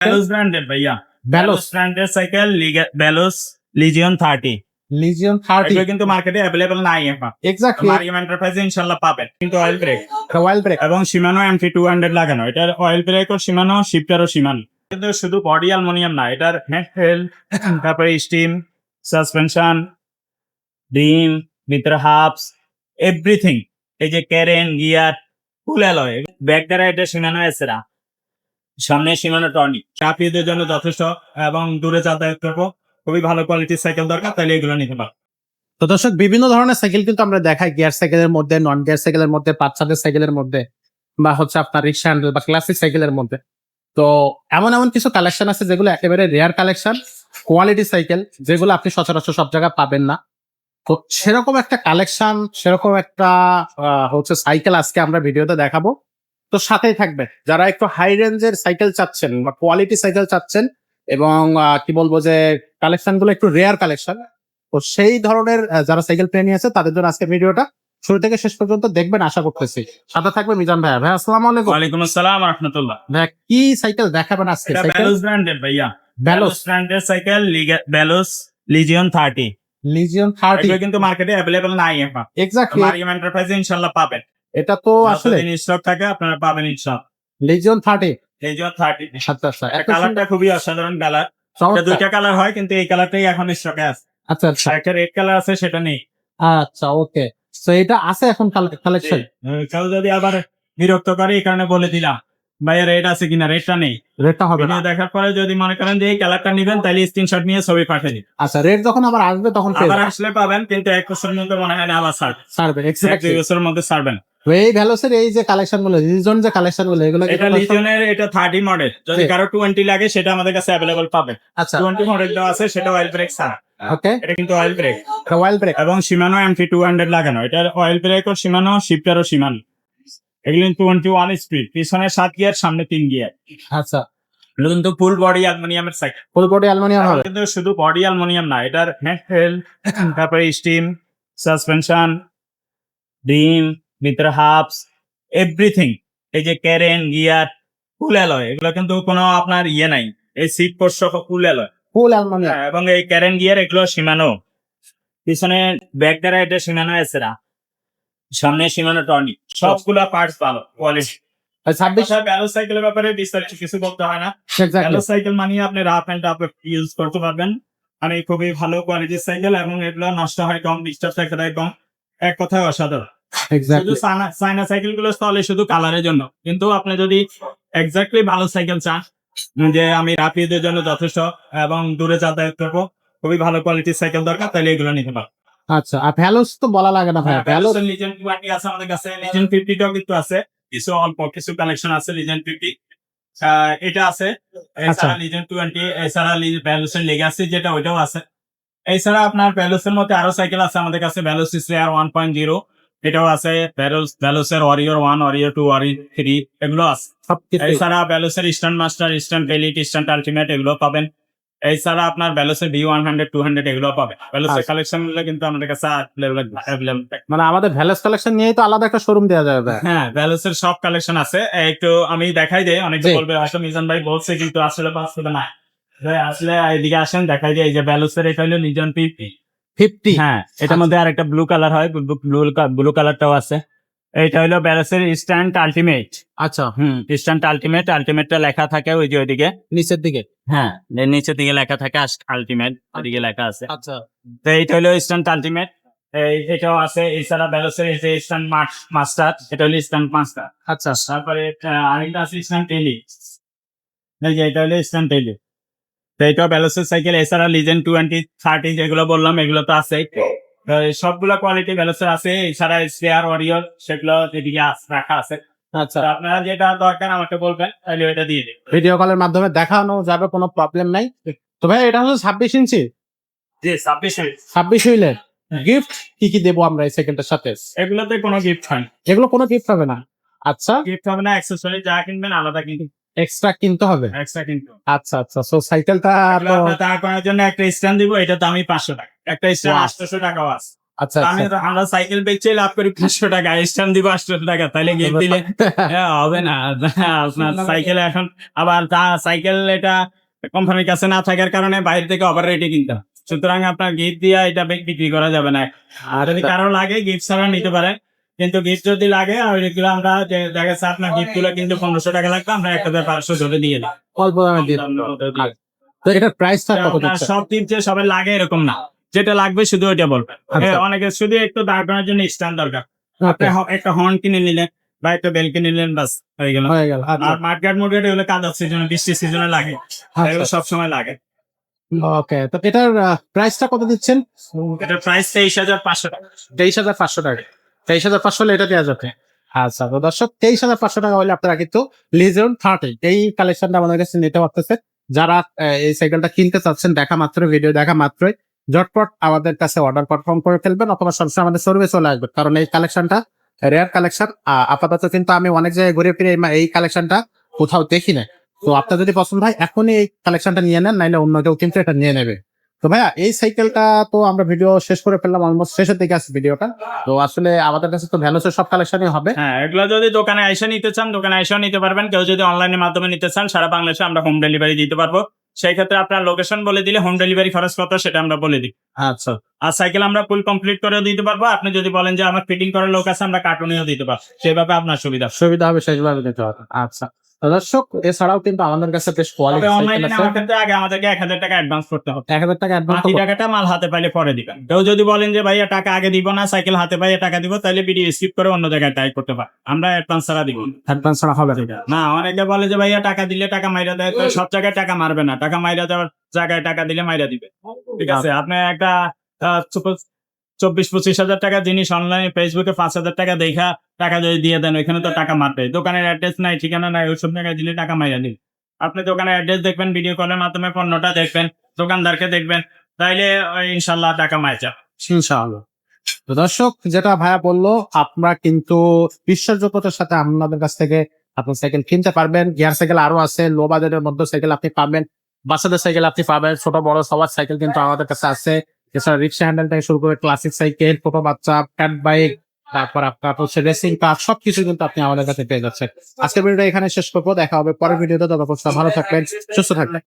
ব্যালোস ব্র্যান্ডের ভাইয়া ব্যালোস ব্র্যান্ডের cycle Veloce Legion thirty Legion thirty কিন্তু মার্কেটে অ্যাভেলেবল নাই এখন। এক্স্যাক্টলি মারিয়াম এন্টারপ্রাইজে ইনশাল্লাহ পাবেন। কিন্তু অয়েল ব্রেক ওয়াইল ব্রেক এবং সীমানো এমটি টু হান্ড্রেড লাগানো। এটার অয়েল ব্রেক ব্রেকও সীমানো শিফটারও সীমানো কিন্তু শুধু বডি অ্যালমোনিয়াম না এটার হ্যান্ডেল তারপরে স্টিম সাসপেনশন ডিম ভিতরে হাফস এভরিথিং এই যে ক্যারেন গিয়ার ফুল অ্যালয় ব্যাগ দ্বারা এটা সীমানো এসেরা সামনে সীমানো টর্নি। চাপিয়েদের জন্য যথেষ্ট এবং দূরে যাতায়াত করব। খুবই ভালো কোয়ালিটির সাইকেল দরকার তাহলে এগুলো নিতে পারো। তো দর্শক, বিভিন্ন ধরনের সাইকেল কিন্তু আমরা দেখাই। গিয়ার সাইকেলের মধ্যে নন গিয়ার সাইকেলের মধ্যে, পাঁচ সাইকেলের মধ্যে, বা হচ্ছে আপনার রিক্সা হ্যান্ডেল বা ক্লাসিক সাইকেলের মধ্যে। তো এমন এমন কিছু কালেকশন আছে যেগুলো একেবারে রেয়ার কালেকশন কোয়ালিটি সাইকেল যেগুলো আপনি সচরাচর সব জায়গায় পাবেন না। তো সেরকম একটা কালেকশন সেরকম একটা হচ্ছে সাইকেল আজকে আমরা ভিডিওতে দেখাবো। তো সাথেই থাকবে। যারা একটু হাই রেঞ্জের সাইকেল চাচ্ছেন বা কোয়ালিটি সাইকেল চাচ্ছেন এবং কি বলব যে কালেকশনগুলো একটু রেয়ার কালেকশন তো সেই ধরনের যারা সাইকেল প্রেমী আছে তাদের জন্য আজকে ভিডিওটা শুরু থেকে শেষ পর্যন্ত দেখবেন আশা করতেছি। সাথে থাকবে মিজান ভাইয়া। ভাই আসসালামু আলাইকুম। ওয়ালাইকুম আসসালাম রহমতুল্লাহ। ভাইয়া কি সাইকেল দেখাবেন আজকে? সাইকেল ব্যালোস ব্র্যান্ডের ভাইয়া। ব্যালোস ব্র্যান্ডের cycle Veloce Legion thirty Legion thirty এগুলো কিন্তু মার্কেটে অ্যাভেলেবল নাই এখন। এক্স্যাক্টলি মারিয়াম এন্টারপ্রাইজে ইনশাল্লাহ পাবেন। এটা তো আসলে স্টক থাকে আপনারা পাবেন ইনশাল্লাহ লিজিয়ন থার্টি লিজিয়ন থার্টি আচ্ছা আচ্ছা কালারটা খুবই অসাধারণ কালার। দুইটা কালার হয় কিন্তু এই কালারটাই এখন স্টকে আছে। আচ্ছা আচ্ছা। একটা রেড কালার আছে সেটা নেই। আচ্ছা ওকে তো এটা আছে এখন কালেকশন কেউ যদি আবার বিরক্ত করে এই কারণে বলে দিলাম। ভাইয়া রেড আছে কিনা? রেডটা নেই। রেটটা হবে না। দেখার পরে যদি মনে করেন যে এই কালারটা নিবেন তাহলে স্ক্রিনশট নিয়ে ছবি পাঠিয়ে দিন। আচ্ছা রেট যখন আবার আসবে তখন আবার আসলে পাবেন কিন্তু এক বছরের মধ্যে মনে হয় না আবার ছাড়বে। ছাড়বে এক দুই বছরের মধ্যে ছাড়বেন। তো এই ভ্যালোসের এই যে কালেকশনগুলো লিজন যে কালেকশনগুলো এগুলো এটা লিজনের এটা থার্টি মডেল যদি কারও টোয়েন্টি লাগে সেটা আমাদের কাছে অ্যাভেলেবল পাবে। আচ্ছা। টোয়েন্টি মডেলটা আছে সেটা অয়েল ব্রেক ছাড়া। ওকে এটা কিন্তু অয়েল ব্রেক ওয়াইল ব্রেক এবং সীমানো এমটি লাগানো। এটার অয়েল ব্রেকও সীমানো শিফটারও সীমানো এগুলো টোয়েন্টি ওয়ান স্পিড পিছনে সাত গিয়ার সামনে তিন গিয়ার আচ্ছা। কিন্তু ফুল বডি অ্যালুমিনিয়ামের সাইকেল ফুল বডি অ্যালুমিনিয়াম হবে। কিন্তু শুধু বডি অ্যালুমিনিয়াম না এটার হ্যান্ডেল তারপরে স্টিম সাসপেনশন ডিম ভিতরে হাফস এভরিথিং এই যে ক্যারেন গিয়ার ফুল অ্যালয় এগুলো কিন্তু কোনো আপনার ইয়ে নাই। এই সিট পোর্ট সহ ফুল অ্যালয় ফুল এবং এই ক্যারেন গিয়ার এগুলো সীমানো। পিছনে ব্যাক দ্বারা এটা সীমানো এসেরা সামনে সীমানো টর্নি সবগুলা পার্টস ভালো কোয়ালিটি সাইকেলের ব্যাপারে বিস্তারিত কিছু বলতে হয় না। ব্যালো সাইকেল আপনি রাফ অ্যান্ড টাফ ইউজ করতে পারবেন। মানে খুবই ভালো কোয়ালিটির সাইকেল এবং এগুলো নষ্ট হয় কম ডিস্টার্ব থাকে কম। এক কথায় অসাধারণ। শুধু চায়না সাইকেলগুলো চলে শুধু কালারের জন্য। কিন্তু আপনি যদি এক্স্যাক্টলি ভালো সাইকেল চান যে আমি রাফিদের জন্য যথেষ্ট এবং দূরে যাতায়াত করব খুবই ভালো কোয়ালিটির সাইকেল দরকার তাহলে এগুলো নিতে পারো। আচ্ছা আর ভ্যালোস তো বলা লাগে না ভাই ভ্যালোস লিজেন্ড টোয়েন্টি আছে আমাদের কাছে লিজেন্ড ফিফটিটাও কিন্তু আছে কিছু অল্প কিছু কালেকশন আছে লিজেন্ড ফিফটি এটা আছে এছাড়া লিজেন্ড টোয়েন্টি এছাড়া ভ্যালুসের লেগাসি যেটা ওইটাও আছে। এছাড়া আপনার ভ্যালুসের মধ্যে আরও সাইকেল আছে আমাদের কাছে Veloce slayer one point zero এটাও আছে Veloce ভ্যালুসের warrior one warrior two warrior three এগুলো আছে। এছাড়া ভ্যালুসের eastern master eastern valiant eastern ultimate এগুলো পাবেন। এছাড়া আপনার ভ্যালুসের V one hundred two hundred এগুলো পাবেন। ভ্যালুসের। কালেকশনগুলো কিন্তু আমাদের কাছে অ্যাভেলেবল মানে আমাদের ভ্যালোস কালেকশন নিয়েই তো আলাদা একটা শোরুম দেওয়া যাবে হ্যাঁ ভ্যালুসের সব কালেকশন আছে। একটু আমি দেখাই দেয় অনেকে। বলবে হয়তো মিজান ভাই বলছে কিন্তু আসলে বাস্তবে না। আসলে এদিকে আসেন দেখাই দেয় এই যে ভ্যালুসের এটা হলো নিজন পিপি ফিফটি হ্যাঁ এটার মধ্যে আর একটা ব্লু কালার হয় ব্লু ব্লু কালারটাও আছে। এইটা হলো ভ্যালুসের ইনস্ট্যান্ট আলটিমেট আচ্ছা। হুম ইনস্ট্যান্ট আলটিমেট আলটিমেটটা লেখা থাকে ওই যে ওইদিকে। নিচের দিকে। হ্যাঁ নিচের দিকে লেখা থাকে আলটিমেট ওইদিকে লেখা আছে। আচ্ছা। তো এইটা হলো ইনস্ট্যান্ট আলটিমেট এই এটাও আছে এছাড়া এই যে ইনস্ট্যান্ট মাস্টার এটা হলো ইনস্ট্যান্ট মাস্টার আচ্ছা। তারপরে আরেকটা আছে ইনস্ট্যান্ট টেলি এটা হলো ইনস্ট্যান্ট টেলি তো এটা সাইকেল এছাড়া লিজেন্ড টোয়েন্টি থার্টি যেগুলো বললাম এগুলো তো আছে সবগুলো কোয়ালিটি ব্যালোসের আছে এছাড়া স্পেয়ার ওয়ারিয়র সেগুলো এদিকে রাখা আছে। আচ্ছা। আপনারা যেটা দরকার আমাকে বলবেন তাহলে ওইটা দিয়ে দিন। ভিডিও কলের মাধ্যমে দেখানো যাবে কোনো প্রবলেম নাই। তো ভাই এটা হচ্ছে ছাব্বিশ ইঞ্চি? জি ছাব্বিশ ছাব্বিশ হুইলের গিফট কি কি দেবো আমরা এই সেকেন্ডের সাথে? এগুলোতে কোনো গিফট হয় এগুলো কোনো গিফট হবে না। আচ্ছা। গিফট হবে না অ্যাক্সেসরি যা কিনবেন আলাদা কিন্তু এক্সট্রা কিনতে হবে? এক্সট্রা কিন্তু আচ্ছা আচ্ছা। সো সাইকেলটা দাঁড় করানোর জন্য একটা স্ট্যান্ড দিব এটা দামি পাঁচশো টাকা। একটা স্ট্যান্ড. আটশোশো টাকাও আছে আচ্ছা আমি আমরা সাইকেল বেচে লাভ করি পাঁচশো টাকা স্ট্যান্ড দিব আটশো টাকা তাহলে গিফট দিলে হ্যাঁ, হবে না। আপনার সাইকেল এখন আবার তা সাইকেল এটা কোম্পানির কাছে না থাকার কারণে বাইরে থেকে ওভার রেটে কিনতে। সুতরাং আপনার গিফট দিয়ে এটা বিক- বিক্রি করা যাবে না। আর যদি কারও লাগে গিফট ছাড়া নিতে পারেন। কিন্তু গিফট যদি লাগে আর এগুলো আমরা দেখা যাচ্ছে আপনার গিফটগুলো কিন্তু পনেরোশো টাকা লাগবে আমরা এক হাজার পাঁচশো ধরে দিয়ে দিই অল্প দামে দিয়ে তো এটার দিচ্ছে? সব গিফট যে সবাই লাগে এরকম না। যেটা লাগবে শুধু ওইটা বলবেন। আচ্ছা। অনেকে শুধু একটু দাঁড় করার জন্য স্ট্যান্ড দরকার। আপনি একটা হর্ন কিনে নিলেন বা একটা বেল কিনে নিলেন বাস হয়ে গেল। হয়ে গেল আচ্ছা। আর মাঠগাট মুটগাট এগুলো কাদার সিজনে বৃষ্টির সিজনে লাগে। এগুলো আচ্ছা সবসময় লাগে। ওকে তো এটার প্রাইসটা কত দিচ্ছেন? এটার প্রাইস তেইশ হাজার পাঁচশো টাকা। তেইশ হাজার পাঁচশো টাকা। তেইশ হাজার পাঁচশো হলে এটা দেওয়া যাবে। আচ্ছা তো দর্শক, তেইশ হাজার পাঁচশো টাকা হলে আপনারা কিন্তু লিজন থার্টি এই কালেকশনটা আমাদের কাছে নিতে পারতেছে। যারা এই সাইকেলটা কিনতে চাচ্ছেন, দেখা মাত্র ভিডিও দেখা মাত্রই, ঝটপট আমাদের কাছে অর্ডার কনফার্ম করে ফেলবেন, অথবা সবসময় আমাদের সার্ভে চলে আসবে কারণ এই কালেকশনটা রেয়ার কালেকশন আপাতত কিন্তু আমি অনেক জায়গায় ঘুরে ফিরে এই কালেকশনটা কোথাও দেখি না তো আপনার যদি পছন্দ হয়, এখনই এই কালেকশনটা নিয়ে নেন, নাইলে অন্য কেউ কিন্তু এটা নিয়ে নেবে। তো ভাইয়া এই সাইকেলটা তো আমরা ভিডিও শেষ করে ফেললাম অলমোস্ট শেষের দিকে আছে ভিডিওটা তো আসলে আমাদের কাছে তো ভ্যালোসের সব কালেকশনই হবে। হ্যাঁ এগুলো যদি দোকানে আইসা নিতে চান দোকানে আইসাও নিতে পারবেন। কেউ যদি অনলাইনের মাধ্যমে নিতে চান সারা বাংলাদেশে আমরা হোম ডেলিভারি দিতে পারব। সেই ক্ষেত্রে আপনার লোকেশন বলে দিলে হোম ডেলিভারি খরচ কত সেটা আমরা বলে দিই। আচ্ছা। আর সাইকেল আমরা ফুল কমপ্লিট করে দিতে পারব। আপনি যদি বলেন যে আমার ফিটিং করার লোক আছে আমরা কার্টুনেও দিতে পারব। সেভাবে আপনার সুবিধা। সুবিধা হবে শেষভাবে দিতে হবে। আচ্ছা। দর্শক এছাড়াও কিন্তু আমাদের কাছে বেশ কোয়ালিটি অনলাইনে নেওয়ার ক্ষেত্রে আগে আমাদেরকে এক হাজার টাকা অ্যাডভান্স করতে হবে। এক হাজার টাকা অ্যাডভান্স বাকি টাকাটা মাল হাতে পাইলে পরে দিবেন। কেউ যদি বলেন যে ভাইয়া টাকা আগে দিব না সাইকেল হাতে পাইয়ে টাকা দিব তাহলে ভিডিও স্কিপ করে অন্য জায়গায় টাইপ করতে পারে আমরা অ্যাডভান্স ছাড়া দিব অ্যাডভান্স ছাড়া হবে না। না অনেকে বলে যে ভাইয়া টাকা দিলে টাকা মাইরা দেয়। তো সব জায়গায় টাকা মারবে না। টাকা মাইরা দেওয়ার জায়গায় টাকা দিলে মাইরা দিবে। ঠিক আছে আপনি একটা চব্বিশ পঁচিশ হাজার টাকা জিনিস অনলাইনে ফেসবুকে পাঁচ হাজার টাকা দেখা টাকা যদি দিয়ে দেন ওইখানে তো টাকা মারবে দোকানের অ্যাড্রেস নাই ঠিকানা নাই ওইসব জায়গায় দিলে টাকা মাইরা দিবে। আপনি দোকানের অ্যাড্রেস দেখবেন ভিডিও কলের মাধ্যমে পণ্যটা দেখবেন দোকানদারকে দেখবেন তাইলে ইনশাল্লাহ টাকা মাইচা ইনশাআল্লাহ। তো দর্শক যেটা ভাইয়া বলল আপনারা কিন্তু বিশ্বাসযোগ্যতার সাথে আপনাদের কাছ থেকে আপনি সাইকেল কিনতে পারবেন। গিয়ার সাইকেল আরও আছে লো বাজেটের মধ্যে সাইকেল আপনি পাবেন। বাচ্চাদের সাইকেল আপনি পাবেন ছোট বড় সবার সাইকেল কিন্তু আমাদের কাছে আছে। এছাড়া রিক্সা হ্যান্ডেল থেকে শুরু করে ক্লাসিক সাইকেল ছোট বাচ্চা ক্যাট বাইক তারপর আপনার হচ্ছে রেসিং কার সবকিছু কিন্তু আপনি আমাদের কাছে পেয়ে যাচ্ছেন। আজকের ভিডিওটা এখানে শেষ করব, দেখা হবে পরের ভিডিওতে, ততক্ষণ ভালো থাকবেন, সুস্থ থাকবেন।